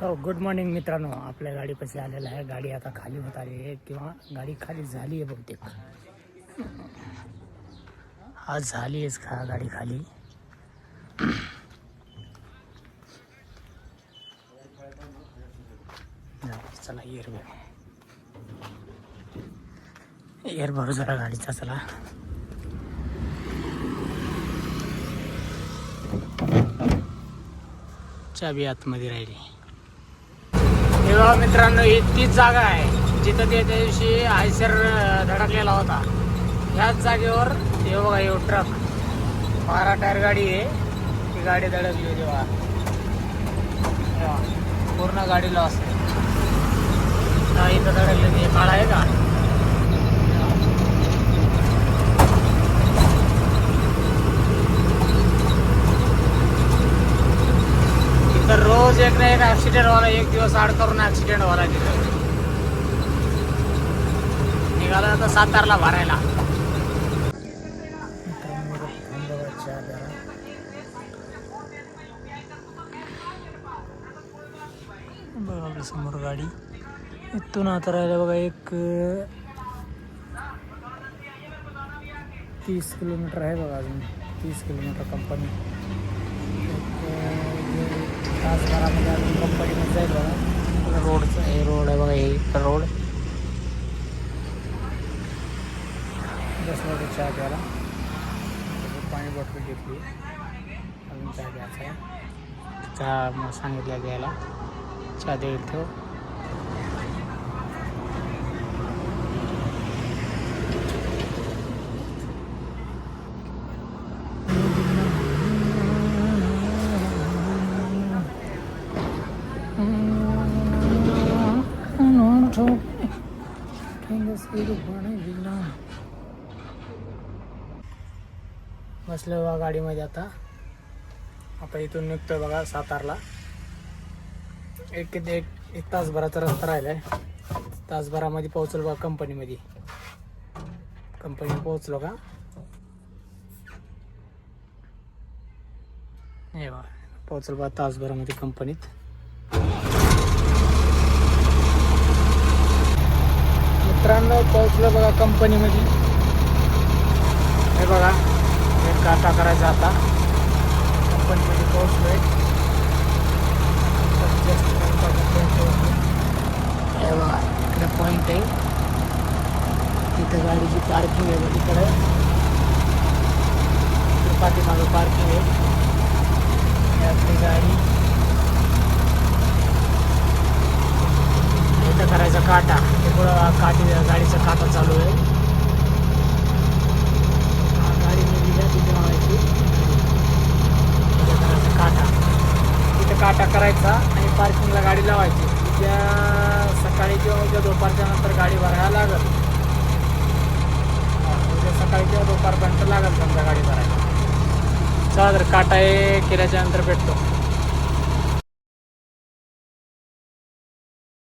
हो good morning मित्रांनो. आपल्या गाडीपाशी आलेलं आहे. गाडी आता खाली होत आली आहे किंवा गाडी खाली झाली आहे बहुतेक. आज झाली आहेच का गाडी खाली? चला एअर भर. एअर भरू जरा गाडीचा चला. चाबी आतमध्ये राहिली. हे बघा मित्रांनो ही तीच जागा आहे जिथं ते त्या दिवशी आयसर धडकलेला होता. ह्याच जागेवर हे बघा हे ट्रक. बारा टायर गाडी आहे. ती गाडी धडकली होती बघा. पूर्ण गाडी लॉस आहे. इथं धडकली होती. काळा आहे का इथं रोज एक ॲक्सिडेंट व्हायला एक दिवस आड करून ॲक्सिडेंट व्हायला तिथं निघाला आता सातारला भरायला. बघा समोर गाडी. इथून आता राहिलं बघा एक तीस किलोमीटर आहे बघा अजून. तीस किलोमीटर कंपनी तासभरामध्ये अजून कंपनीमध्ये जाईल बघा. रोडचं हे रोड आहे बघा हे रोड बसला होतो चहा प्यायला. पाणी बॉटल घेतली. अजून चहा घ्यायचा आहे. चहा मग सांगितलं घ्यायला. चहा देईल तो. बसलो बघा गाडीमध्ये आता आता इथून निघतोय बघा सातारला. एक किती एक एक तासभराचा रस्ता राहिलाय. तासभरामध्ये पोहोचलो बघा कंपनीमध्ये. कंपनीत पोहोचलो का? हे बघा पोहोचलो बघा तासभरामध्ये कंपनीत. मित्रांनो पोहोचलो बघा कंपनीमध्ये. हे बघा हे काटा करायचा आता. कंपनीमध्ये पोहोचलोय. हे बघा इकडे पॉईंट आहे. तिथं गाडीची पार्किंग आहे बघ इकडे. पाठीमागं पार्किंग आहे. आपली गाडी इथं करायचा काटा हे पुढं काठी गाडीचा चालू आहे गाडी निघाली तिथे लावायची काटा. तिथं काटा करायचा आणि पार्किंगला गाडी लावायची. उद्या सकाळी किंवा उद्या दुपारच्या नंतर गाडी भरायला लागल. उद्या सकाळी किंवा दुपारपर्यंत लागल समजा गाडी भरायला. चला तर काटा हे केल्याच्यानंतर भेटतो.